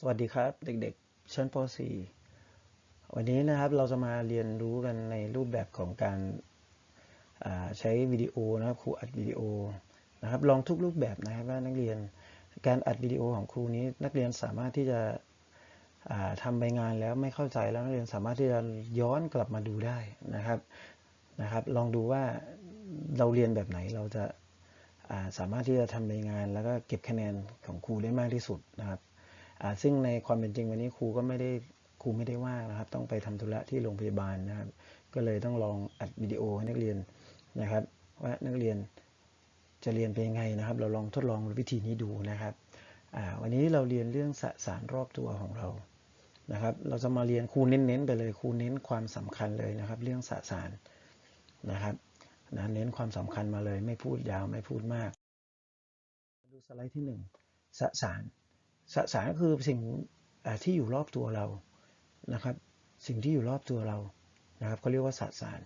สวัสดีครับเด็กๆ ชั้นป .4 วันนี้นะครับเราจะมาเรียนรู้กันในรูปแบบของการาใช้วิดีโอนะครับครูอัดวิดีโอนะครับลองทุกรูปแบบนะครับว่านักเรียนการอัดวิดีโอของครูนี้นักเรียนสามารถที่จะอ่าทำใบงานแล้วไม่เข้าใจแล้วนักเรียนสามารถที่จะย้อนกลับมาดูได้นะครับนะครับ ลองดูว่าเราเรียนแบบไหนเราจะาสามารถที่จะทำใบงาน แล้วก็เก็บคะแนนของครูได้มากที่สุดนะครับ ซึ่งในความเป็นจริงวันนี้ครูก็ไม่ได้ครูไม่ได้ว่างนะครับ ต้องไปทำธุระที่โรงพยาบาลนะครับ ก็เลยต้องลองอัดวิดีโอให้นักเรียนนะครับ ว่านักเรียนจะเรียนเป็นยังไงนะครับ เราลองทดลองวิธีนี้ดูนะครับวันนี้เราเรียนเรื่องสสารรอบตัวของเรานะครับ เราจะมาเรียนครูเน้นๆไปเลยครูเน้นความสำคัญเลยนะครับ เรื่องสสารนะครับนะเน้นความสำคัญมาเลย ไม่พูดยาวไม่พูดมาก ดูสไลด์ที่หนึ่งสสาร สสารก็คือสิ่งที่อยู่รอบตัวเรานะครับ สิ่งที่อยู่รอบตัวเรานะครับเขาเรียกว่าสสาร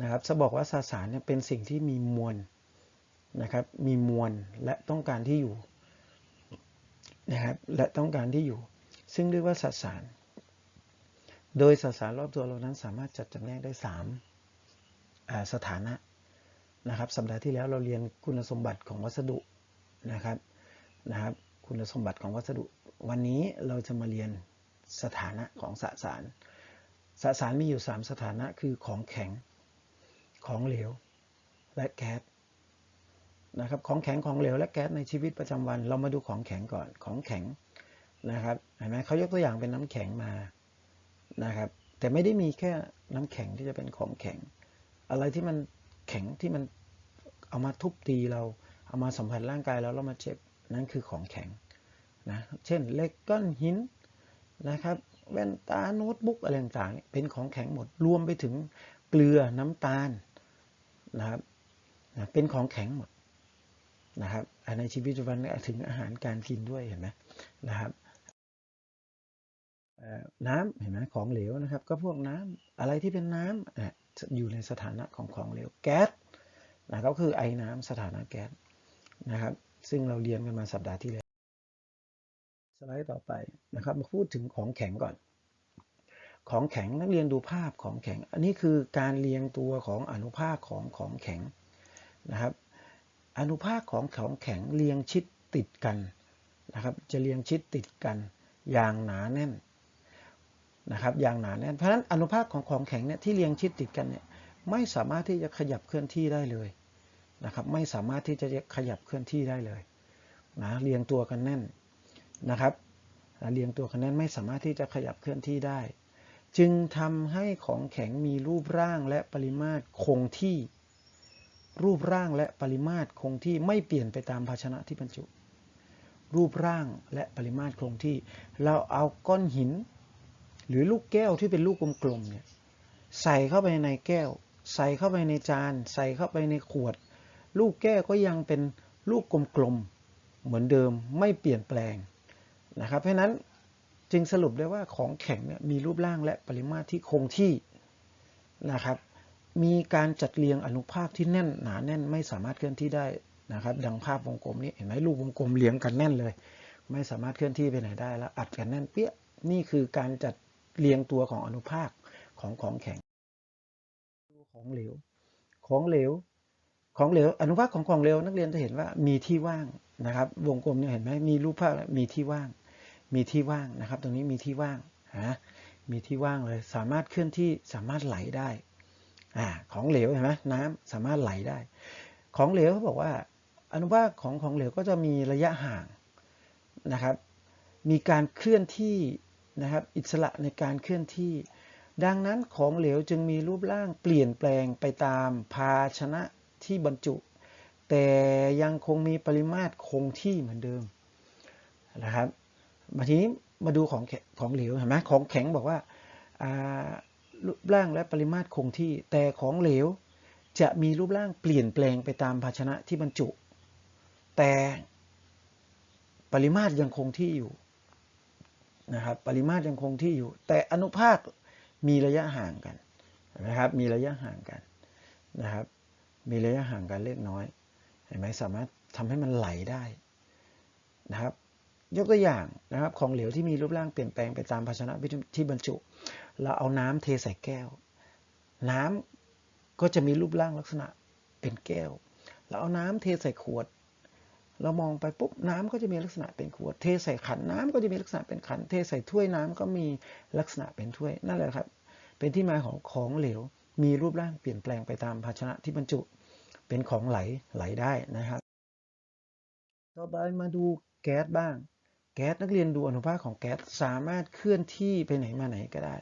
นะครับจะบอกว่าสสารเนี่ยเป็นสิ่งที่มีมวลนะครับ มีมวลและต้องการที่อยู่นะครับ และต้องการที่อยู่ ซึ่งเรียกว่าสสาร โดยสสารรอบตัวเรานั้นสามารถจัดจำแนกได้3อ่าสถานะนะครับ สัปดาห์ที่แล้วเราเรียนคุณสมบัติของวัสดุนะครับนะครับ คุณสมบัติของวัสดุ วันนี้เราจะมาเรียนสถานะของสสารสสารมีอยู่ 3 สถานะคือของแข็ง ของเหลว และแก๊สนะครับของแข็งของเหลวและแก๊สในชีวิตประจำวัน เรามาดูของแข็งก่อนของแข็งนะครับเห็นไหมเขายกตัวอย่างเป็นน้ำแข็งมานะครับ แต่ไม่ได้มีแค่น้ำแข็งที่จะเป็นของแข็ง อะไรที่มันแข็งที่มันเอามาทุบตีเราเอามาสัมผัสร่างกายแล้วเรามาเจ็บ นั่นคือของแข็งนะเช่นเหล็กก้อนหินนะครับแว่นตาโน้ตบุ๊กอะไรต่างๆเป็นของแข็งหมดรวมไปถึงเกลือน้ำตาลนะครับนะเป็นของแข็งหมดนะครับในชีวิตประจำวันถึงอาหารการกินด้วยเห็นไหมนะครับน้ำเห็นไหมของเหลวนะครับ ก็พวกน้ำอะไรที่เป็นน้ำอยู่ในสถานะของของเหลวแก๊สนะก็คือไอ้น้ำสถานะแก๊สนะครับ ซึ่งเราเรียนกันมาสัปดาห์ที่แล้ว สไลด์ต่อไปนะครับ มาพูดถึงของแข็งก่อน ของแข็งนักเรียนดูภาพของแข็ง อันนี้คือการเรียงตัวของอนุภาคของของแข็งนะครับ อนุภาคของของแข็งเรียงชิดติดกันนะครับ จะเรียงชิดติดกันอย่างหนาแน่นนะครับ อย่างหนาแน่น เพราะฉะนั้นอนุภาคของของแข็งเนี่ยที่เรียงชิดติดกันเนี่ยไม่สามารถที่จะขยับเคลื่อนที่ได้เลย นะครับไม่สามารถที่จะขยับเคลื่อนที่ได้เลยนะเรียงตัวกันแน่นนะครับเรียงตัวกันแน่นไม่สามารถที่จะขยับเคลื่อนที่ได้ จึงทำให้ของแข็งมีรูปร่างและปริมาตรคงที่ รูปร่างและปริมาตรคงที่ไม่เปลี่ยนไปตามภาชนะที่บรรจุ รูปร่างและปริมาตรคงที่ เราเอาก้อนหิน หรือลูกแก้วที่เป็นลูกกลมๆเนี่ยใส่เข้าไปในแก้ว ใส่เข้าไปในจาน ใส่เข้าไปในขวด ลูกแก้วก็ยังเป็นลูกกลมๆเหมือนเดิมไม่เปลี่ยนแปลงนะครับเพราะนั้นจึงสรุปได้ว่าของแข็งเนี่ยมีรูปร่างและปริมาตรที่คงที่นะครับ มีการจัดเรียงอนุภาคที่แน่นหนาแน่นไม่สามารถเคลื่อนที่ได้นะครับ ดังภาพวงกลมนี้เห็นไหมลูกวงกลมเรียงกันแน่นเลย ไม่สามารถเคลื่อนที่ไปไหนได้แล้วอัดกันแน่นเปี้ยนี่คือการจัดเรียงตัวของอนุภาคของของแข็งของเหลว ของเหลว ของเหลวอนุภาคของของเหลวนักเรียนจะเห็นว่ามีที่ว่างนะครับ วงกลมเนี่ยเห็นไหมมีรูปภาพมีที่ว่าง มีที่ว่างนะครับ ตรงนี้มีที่ว่างนะมีที่ว่างเลย สามารถเคลื่อนที่สามารถไหลได้อ่าของเหลวเห็นไหมน้ำสามารถไหลได้ ของเหลวเขาบอกว่า อนุภาคของของเหลวก็จะมีระยะห่างนะครับ มีการเคลื่อนที่นะครับ อิสระในการเคลื่อนที่ ดังนั้นของเหลวจึงมีรูปร่างเปลี่ยนแปลงไปตามภาชนะ ที่บรรจุ แต่ยังคงมีปริมาตรคงที่เหมือนเดิมนะครับมาทีนี้มาดูของของเหลวเห็นไหมของแข็งบอกว่ารูปร่างและปริมาตรคงที่ แต่ของเหลวจะมีรูปร่างเปลี่ยนแปลงไปตามภาชนะที่บรรจุ แต่ปริมาตรยังคงที่อยู่นะครับปริมาตรยังคงที่อยู่ แต่อนุภาคมีระยะห่างกันนะครับมีระยะห่างกันนะครับ มีระยะห่างกันเล็กน้อย เห็นไหมสามารถทำให้มันไหลได้นะครับ ยกตัวอย่างนะครับของเหลวที่มีรูปร่างเปลี่ยนแปลงไปตามภาชนะที่บรรจุ เราเอาน้ำเทใส่แก้ว น้ำก็จะมีรูปร่างลักษณะเป็นแก้ว เราเอาน้ำเทใส่ขวด เรามองไปปุ๊บน้ำก็จะมีลักษณะเป็นขวด เทใส่ขันน้ำก็จะมีลักษณะเป็นขัน เทใส่ถ้วยน้ำก็มีลักษณะเป็นถ้วย นั่นแหละครับ เป็นที่มาของของเหลว มีรูปร่างเปลี่ยนแปลงไปตามภาชนะที่บรรจุ เป็นของไหลไหลได้นะครับต่อไปมาดูแก๊สบ้าง แก๊สนักเรียนดูอนุภาคของแก๊สสามารถเคลื่อนที่ไปไหนมาไหนก็ได้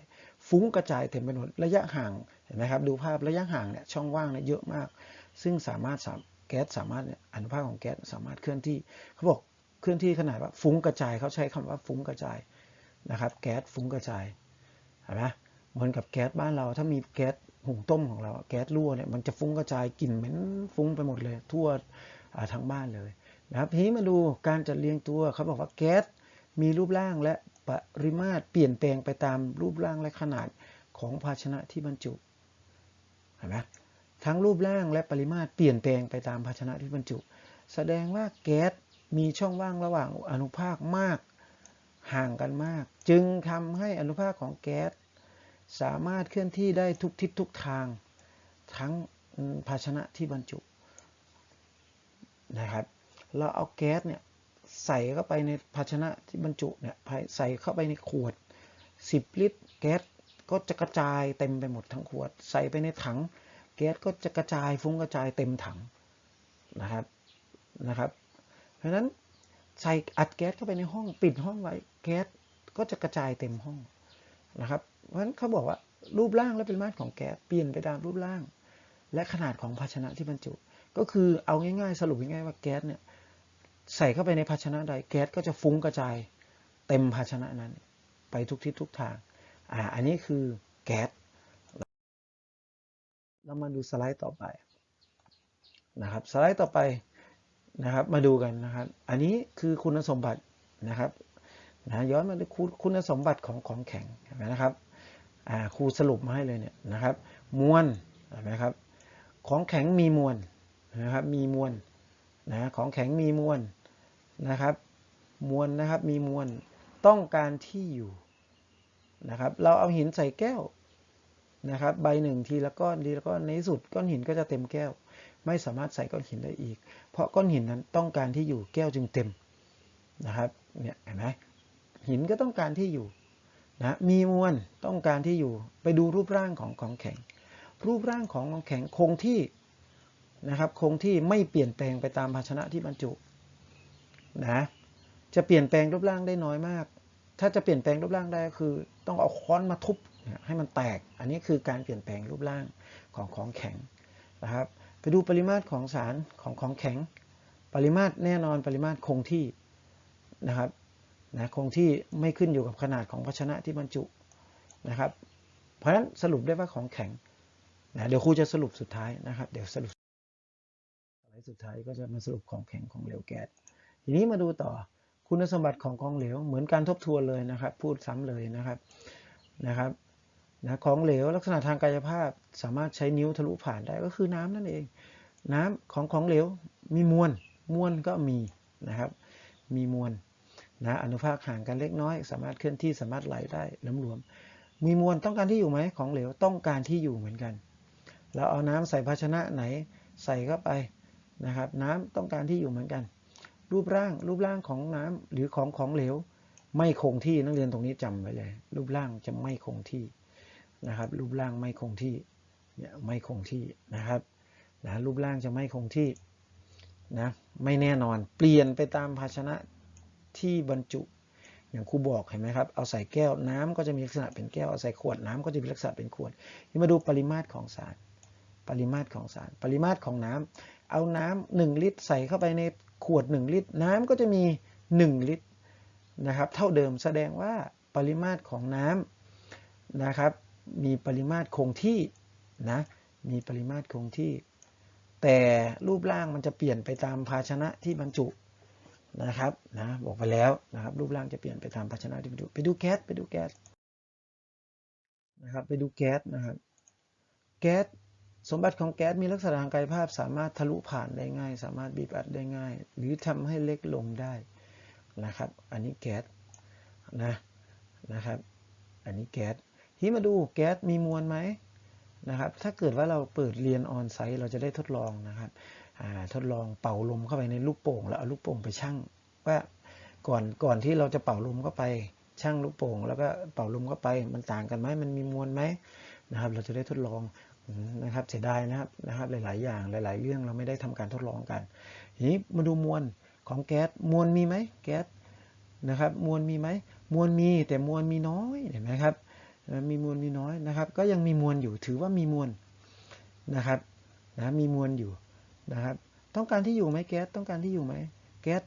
ฟุ้งกระจายเต็มไปหมดระยะห่างเห็นไหมครับ ดูภาพระยะห่างเนี่ยช่องว่างเนี่ยเยอะมาก ซึ่งสามารถแก๊สสามารถอนุภาคของแก๊สสามารถเคลื่อนที่เขาบอกเคลื่อนที่ขนาดว่าฟุ้งกระจายเขาใช้คำว่าฟุ้งกระจายนะครับ แก๊สฟุ้งกระจายเห็นไหมเหมือนกับแก๊สบ้านเราถ้ามีแก๊ส หุงต้มของเราแก๊สรั่วเนี่ยมันจะฟุ้งกระจายกลิ่นเหม็นฟุ้งไปหมดเลย ทั่วทั้งบ้านเลยนะครับทีนี้มาดูการจัดเรียงตัวเขาบอกว่าแก๊สมีรูปร่างและปริมาตรเปลี่ยนแปลงไปตามรูปร่างและขนาดของภาชนะที่บรรจุเห็นไหมทั้งรูปร่างและปริมาตรเปลี่ยนแปลงไปตามภาชนะที่บรรจุ แสดงว่าแก๊สมีช่องว่างระหว่างอนุภาคมากห่างกันมาก จึงทำให้อนุภาคของแก๊ส สามารถเคลื่อนที่ได้ทุกทิศทุกทาง ทั้งภาชนะที่บรรจุนะครับ เราเอาแก๊สเนี่ยใส่เข้าไปในภาชนะที่บรรจุเนี่ยใส่เข้าไปในขวด 10 ลิตร แก๊สก็จะกระจายเต็มไปหมดทั้งขวด ใส่ไปในถัง แก๊สก็จะกระจายฟุ้งกระจายเต็มถังนะครับนะครับ เพราะฉะนั้นใส่อัดแก๊สเข้าไปในห้องปิดห้องไว้แก๊สก็จะกระจายเต็มห้อง นะครับ เพราะฉะนั้นเขาบอกว่ารูปร่างและปริมาตรของแก๊สเปลี่ยนไปตามรูปร่าง และขนาดของภาชนะที่บรรจุ ก็คือเอาง่ายๆ สรุปง่ายๆว่าแก๊สเนี่ยใส่เข้าไปในภาชนะใดแก๊สก็จะฟุ้งกระจายเต็มภาชนะนั้น ไปทุกทิศทุกทางอ่าอันนี้คือแก๊สเรามาดูสไลด์ต่อไปนะครับสไลด์ต่อไปนะครับมาดูกันนะครับ อันนี้คือคุณสมบัตินะครับ นะย้อนมาดูคุณสมบัติของของแข็งนะครับครูสรุปมาให้เลยเนี่ยนะครับ มวลเห็นะครับ ของแข็งมีมวลนะครับ มีมวลนะของแข็งมีมวลนะครับ มวลนะครับมีมวลต้องการที่อยู่นะครับ เราเอาหินใส่แก้วนะครับ ใบหนึ่งทีละก้อนทีละก้อนในสุดก้อนหินก็จะเต็มแก้ว ไม่สามารถใส่ก้อนหินได้อีก เพราะก้อนหินนั้นต้องการที่อยู่แก้วจึงเต็มนะครับเนี่ยเห็นไหม หินก็ต้องการที่อยู่นะมีมวลต้องการที่อยู่ ไปดูรูปร่างของของแข็ง รูปร่างของของแข็งคงที่นะครับคงที่ไม่เปลี่ยนแปลงไปตามภาชนะที่บรรจุนะจะเปลี่ยนแปลงรูปร่างได้น้อยมาก ถ้าจะเปลี่ยนแปลงรูปร่างได้ก็คือ ต้องเอาค้อนมาทุบให้มันแตก อันนี้คือการเปลี่ยนแปลงรูปร่างของของแข็งนะครับ ไปดูปริมาตรของสารของของแข็ง ปริมาตรแน่นอนปริมาตรคงที่นะครับ นะคงที่ไม่ขึ้นอยู่กับขนาดของภาชนะที่บรรจุนะครับ เพราะฉะนั้นสรุปได้ว่าของแข็งนะเดี๋ยวครูจะสรุปสุดท้ายนะครับ เดี๋ยวสรุปอะไรสุดท้ายก็จะมาสรุปของแข็งของเหลวแก๊สทีนี้มาดูต่อคุณสมบัติของของเหลวเหมือนการทบทวนเลยนะครับ พูดซ้ำเลยนะครับนะครับนะของเหลวลักษณะทางกายภาพสามารถใช้นิ้วทะลุผ่านได้ก็คือน้ำนั่นเอง น้ำของของเหลวมีมวลมวลก็มีนะครับ มีมวล นะอนุภาคห่างกันเล็กน้อย สามารถเคลื่อนที่สามารถไหลได้ล้มรวมมีมวลต้องการที่อยู่ไหมของเหลวต้องการที่อยู่เหมือนกัน เราเอาน้ำใส่ภาชนะไหนใส่เข้าไปนะครับ น้ำต้องการที่อยู่เหมือนกัน รูปร่างรูปร่างของน้ำหรือของของเหลว ไม่คงที่นักเรียนตรงนี้จำไว้เลย รูปร่างจะไม่คงที่นะครับ รูปร่างไม่คงที่เนี่ยไม่คงที่นะครับนะรูปร่างจะไม่คงที่นะไม่แน่นอนเปลี่ยนไปตามภาชนะ ที่บรรจุอย่างครูบอกเห็นไหมครับ เอาใส่แก้วน้ำก็จะมีลักษณะเป็นแก้ว เอาใส่ขวดน้ำก็จะมีลักษณะเป็นขวด นี่มาดูปริมาตรของสาร ปริมาตรของสาร ปริมาตรของน้ำเอาน้ำหนึ่งลิตร ใส่เข้าไปในขวด 1 ลิตร น้ำก็จะมี 1 ลิตรนะครับ เท่าเดิมแสดงว่าปริมาตรของน้ำนะครับ มีปริมาตรคงที่นะ มีปริมาตรคงที่ แต่รูปร่างมันจะเปลี่ยนไปตามภาชนะที่บรรจุ นะครับนะบอกไปแล้วนะครับรูปร่างจะเปลี่ยนไปตามภาชนะที่บรรจุไปดูแก๊สไปดูแก๊สนะครับไปดูแก๊สนะครับแก๊สสมบัติของแก๊สมีลักษณะทางกายภาพ สามารถทะลุผ่านได้ง่าย สามารถบีบอัดได้ง่าย หรือทำให้เล็กลงได้นะครับ อันนี้แก๊สนะนะครับ อันนี้แก๊สทีนี้มาดูแก๊สมีมวลไหม นะครับ ถ้าเกิดว่าเราเปิดเรียนออนไซต์เราจะได้ทดลองนะครับทดลองเป่าลมเข้าไปในลูกโป่ง แล้วเอาลูกโป่งไปชั่งว่าก่อนก่อนที่เราจะเป่าลมเข้าไปชั่งลูกโป่ง แล้วก็เป่าลมเข้าไปมันต่างกันไหมมันมีมวลไหมนะครับ เราจะได้ทดลองนะครับเสียดายนะครับนะครับหลาย ๆ อย่างหลาย ๆ เรื่องเราไม่ได้ทำการทดลองกันทีนี้มาดูมวลของแก๊สมวลมีไหมแก๊สนะครับมวลมีไหมมวลมีแต่มวลมีน้อยเห็นไหมครับ มีมวลมีน้อยนะครับ ก็ยังมีมวลอยู่ถือว่ามีมวลนะครับนะมีมวลอยู่นะครับ ต้องการที่อยู่ไหมแก๊สต้องการที่อยู่ไหมแก๊ส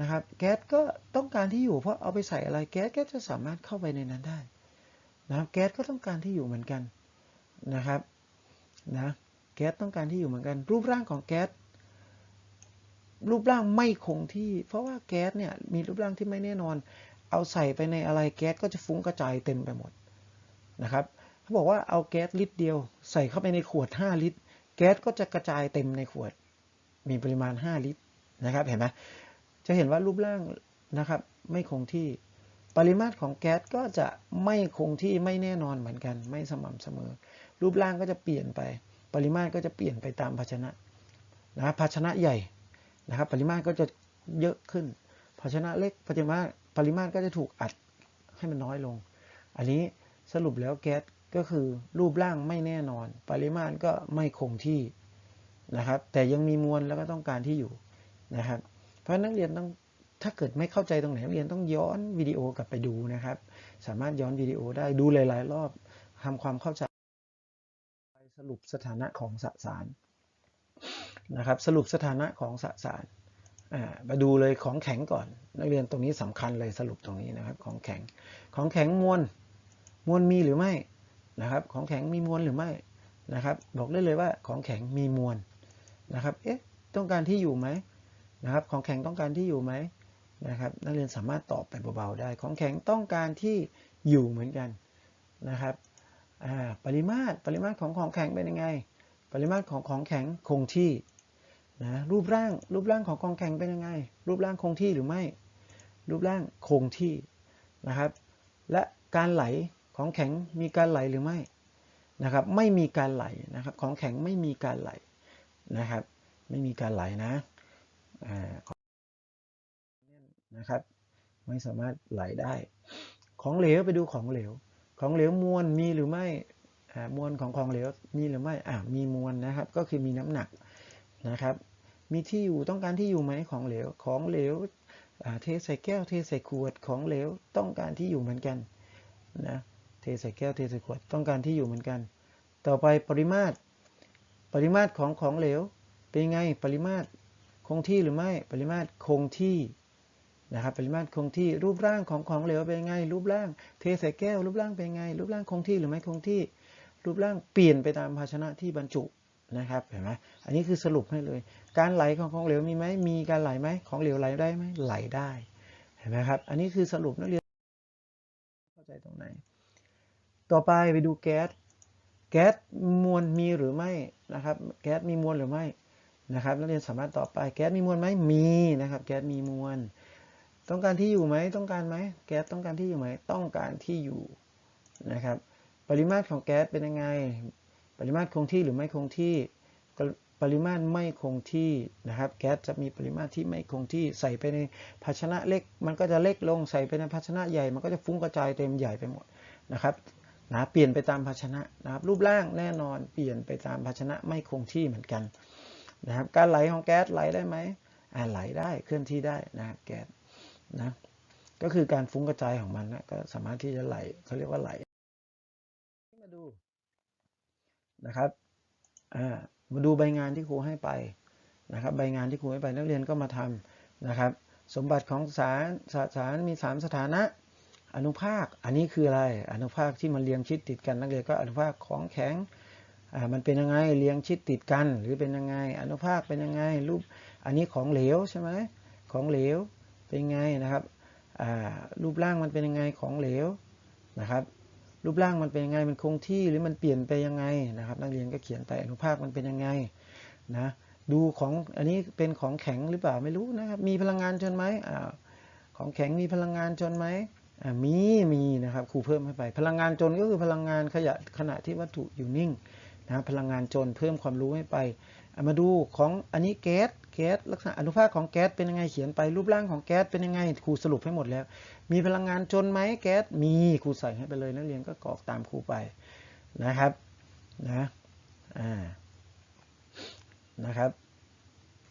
นะครับ แก๊สก็ต้องการที่อยู่เพราะเอาไปใส่อะไรแก๊สก็จะสามารถเข้าไปในนั้นได้นะครับแก๊สก็ต้องการที่อยู่เหมือนกันนะครับนะแก๊สต้องการที่อยู่เหมือนกัน รูปร่างของแก๊สรูปร่างไม่คงที่ เพราะว่าแก๊สเนี่ยมีรูปร่างที่ไม่แน่นอน เอาใส่ไปในอะไรแก๊สก็จะฟุ้งกระจายเต็มไปหมด นะครับเขาบอกว่าเอาแก๊สลิตรเดียวใส่เข้าไปในขวด 5 ลิตร แก๊สก็จะกระจายเต็มในขวด มีปริมาณ 5 ลิตรนะครับเห็นไหมจะเห็นว่ารูปร่างนะครับไม่คงที่ปริมาตรของแก๊สก็จะไม่คงที่ไม่แน่นอนเหมือนกัน ไม่สม่ำเสมอ รูปร่างก็จะเปลี่ยนไป ปริมาตรก็จะเปลี่ยนไปตามภาชนะนะภาชนะใหญ่นะครับปริมาตรก็จะเยอะขึ้น ภาชนะเล็กปริมาตรปริมาตรก็จะถูกอัดให้มันน้อยลง อันนี้ สรุปแล้วแก๊สก็คือรูปร่างไม่แน่นอน ปริมาตรก็ไม่คงที่นะครับ แต่ยังมีมวลแล้วก็ต้องการที่อยู่นะครับ เพราะนักเรียนต้องถ้าเกิดไม่เข้าใจตรงไหนนักเรียนต้องย้อนวิดีโอกลับไปดูนะครับ สามารถย้อนวิดีโอได้ดูหลาย ๆ รอบทำความเข้าใจสรุปสถานะของสสารนะครับ สรุปสถานะของสสารมาดูเลยของแข็งก่อน นักเรียนตรงนี้สำคัญเลยสรุปตรงนี้นะครับ ของแข็งของแข็งมวล มวลมีหรือไม่นะครับ ของแข็งมีมวลหรือไม่นะครับ บอกได้เลยว่าของแข็งมีมวลนะครับ เอ๊ะ ต้องการที่อยู่ไหมนะครับ ของแข็งต้องการที่อยู่ไหมนะครับ นักเรียนสามารถตอบไปเบาๆได้ ของแข็งต้องการที่อยู่เหมือนกันนะครับ ปริมาตร ปริมาตรของของแข็งเป็นยังไง ปริมาตรของของแข็งคงที่นะรูปร่าง รูปร่างของของแข็งเป็นยังไง รูปร่างคงที่หรือไม่ รูปร่างคงที่นะครับ และการไหล ของแข็งมีการไหลหรือไม่นะครับ ไม่มีการไหลนะครับ ของแข็งไม่มีการไหลนะครับ ไม่มีการไหลนะนะครับ ไม่สามารถไหลได้ ของเหลวไปดูของเหลว ของเหลวมวลมีหรือไม่มวลของของเหลวมีหรือไม่อ่ามีมวลนะครับ ก็คือมีน้ำหนักนะครับ มีที่อยู่ต้องการที่อยู่ไหมของเหลว ของเหลวเทใส่แก้วเทใส่ขวดของเหลวต้องการที่อยู่เหมือนกันนะ ใส่แก้วเทใส่ขวดต้องการที่อยู่เหมือนกัน ต่อไปปริมาตร ปริมาตรของของเหลว เป็นไงปริมาตรคงที่หรือไม่ปริมาตรคงที่นะครับปริมาตรคงที่รูปร่างของของเหลวเป็นไง รูปร่างเทใส่แก้ว รูปร่างเป็นไง รูปร่างคงที่หรือไม่คงที่ รูปร่างเปลี่ยนไปตามภาชนะที่บรรจุนะครับเห็นไหมอันนี้คือสรุปให้เลย การไหลของของเหลวมีไหมมีการไหลไหมของเหลวไหลได้ไหมไหลได้เห็นไหมครับอันนี้คือสรุปนักเรียนเข้าใจตรงไหน ต่อไปไปดูแก๊ส แก๊สมวลมีหรือไม่นะครับ แก๊สมีมวลหรือไม่นะครับ นักเรียนสามารถตอบไป แก๊สมีมวลไหมมีนะครับ แก๊สมีมวล ต้องการที่อยู่ไหมต้องการไหม แก๊สต้องการที่อยู่ไหม ต้องการที่อยู่นะครับ ปริมาตรของแก๊สเป็นยังไง ปริมาตรคงที่หรือไม่คงที่ ปริมาตรไม่คงที่นะครับ แก๊สจะมีปริมาตรที่ไม่คงที่ ใส่ไปในภาชนะเล็ก มันก็จะเล็กลง ใส่ไปในภาชนะใหญ่ มันก็จะฟุ้งกระจายเต็มใหญ่ไปหมดนะครับ นะเปลี่ยนไปตามภาชนะนะครับรูปร่างแน่นอนเปลี่ยนไปตามภาชนะไม่คงที่เหมือนกันนะครับการไหลของแก๊สไหลได้ไหมอ่าไหลได้เคลื่อนที่ได้นะแก๊สนะก็คือการฟุ้งกระจายของมันนะก็สามารถที่จะไหลเขาเรียกว่าไหลมาดูนะครับอ่ามาดูใบงานที่ครูให้ไปนะครับใบงานที่ครูให้ไปนักเรียนก็มาทำนะครับ สมบัติของสารสสารมี 3 สถานะ อนุภาคอันนี้คืออะไร อนุภาคที่มันเรียงชิดติดกันนักเรียนก็อนุภาคของแข็งอ่ามันเป็นยังไงเรียงชิดติดกัน หรือเป็นยังไง อนุภาคเป็นยังไงรูปอันนี้ของเหลวใช่ไหมของเหลวเป็นไงนะครับรูปร่างมันเป็นยังไงของเหลวนะครับ รูปร่างมันเป็นยังไงมันคงที่หรือมันเปลี่ยนไปยังไงนะครับ นักเรียนก็เขียนไปอนุภาคมันเป็นยังไงนะดูของอันนี้เป็นของแข็งหรือเปล่าไม่รู้นะครับมีพลังงานจนไหมของแข็งมีพลังงานจนไหม มีมีนะครับครูเพิ่มให้ไป พลังงานจนก็คือพลังงานขยะขณะที่วัตถุอยู่นิ่งนะพลังงานจนเพิ่มความรู้ให้ไปามาดูของอันนี้แก๊สแก๊สลักษณะอนุภาคของแก๊สเป็นยังไงเขียนไปรูปร่างของแก๊สเป็นยังไงครูสรุปให้หมดแล้ว มีพลังงานจนไหมแก๊สมีครูใส่ให้ไปเลยนักเรียนก็กรอกตามครูไปนะครับนะอ่านะครับ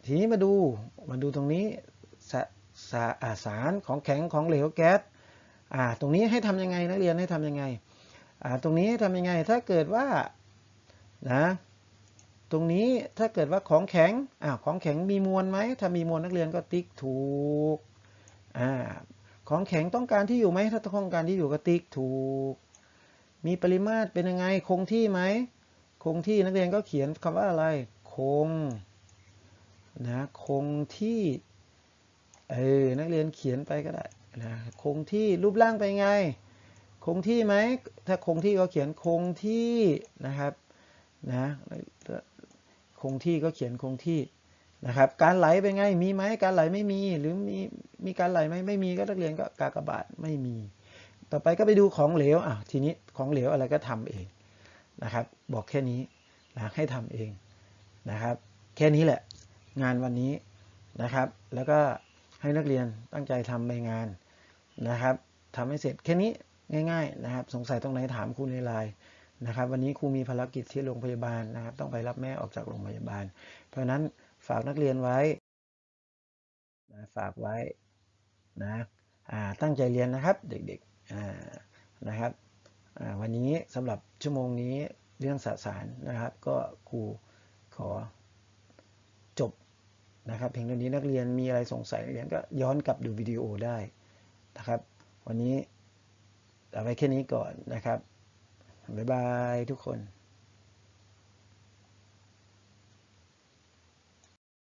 ทีนี้มาดูมาดูตรงนี้สสาสารของแข็งของเหลวแก๊ส อ่าตรงนี้ให้ทำยังไงนักเรียนให้ทำยังไงอ่าตรงนี้ให้ทำยังไงถ้าเกิดว่านะตรงนี้ถ้าเกิดว่าของแข็งอ่าของแข็งมีมวลไหมถ้ามีมวลนักเรียนก็ติ๊กถูกอ่าของแข็งต้องการที่อยู่ไหมถ้าต้องการที่อยู่ก็ติ๊กถูก มีปริมาตรเป็นยังไงคงที่ไหมคงที่นักเรียนก็เขียนคำว่าอะไร คงนะคงที่เออนักเรียนเขียนไปก็ได้นะคงที่รูปร่างไปไง คงที่ไหมถ้าคงที่ก็เขียนคงที่นะครับนะคงที่ก็เขียนคงที่นะครับการไหลเป็นไงมีไหมการไหลไม่มีหรือมีมีการไหลไหมไม่มีก็นักเรียนก็กากบาทไม่มี ต่อไปก็ไปดูของเหลวอะทีนี้ของเหลวอะไรก็ทำเองนะครับ บอกแค่นี้นะให้ทำเองนะครับ แค่นี้แหละงานวันนี้นะครับ แล้วก็ ให้นักเรียนตั้งใจทำใบงานนะครับทำให้เสร็จแค่นี้ง่าย ๆ นะครับ สงสัยตรงไหนถามครูในไลน์นะครับ วันนี้ครูมีภารกิจที่โรงพยาบาลนะครับ ต้องไปรับแม่ออกจากโรงพยาบาล เพราะฉะนั้นฝากนักเรียนไว้นะฝากไว้นะตั้งใจเรียนนะครับเด็กๆนะครับวันนี้สำหรับชั่วโมงนี้เรื่องสสารนะครับ ก็ครูขอ นะครับ เพียงเท่านี้นักเรียนมีอะไรสงสัยนักเรียนก็ย้อนกลับดูวิดีโอได้นะครับ วันนี้เอาไว้แค่นี้ก่อนนะครับบ๊ายบายทุกคน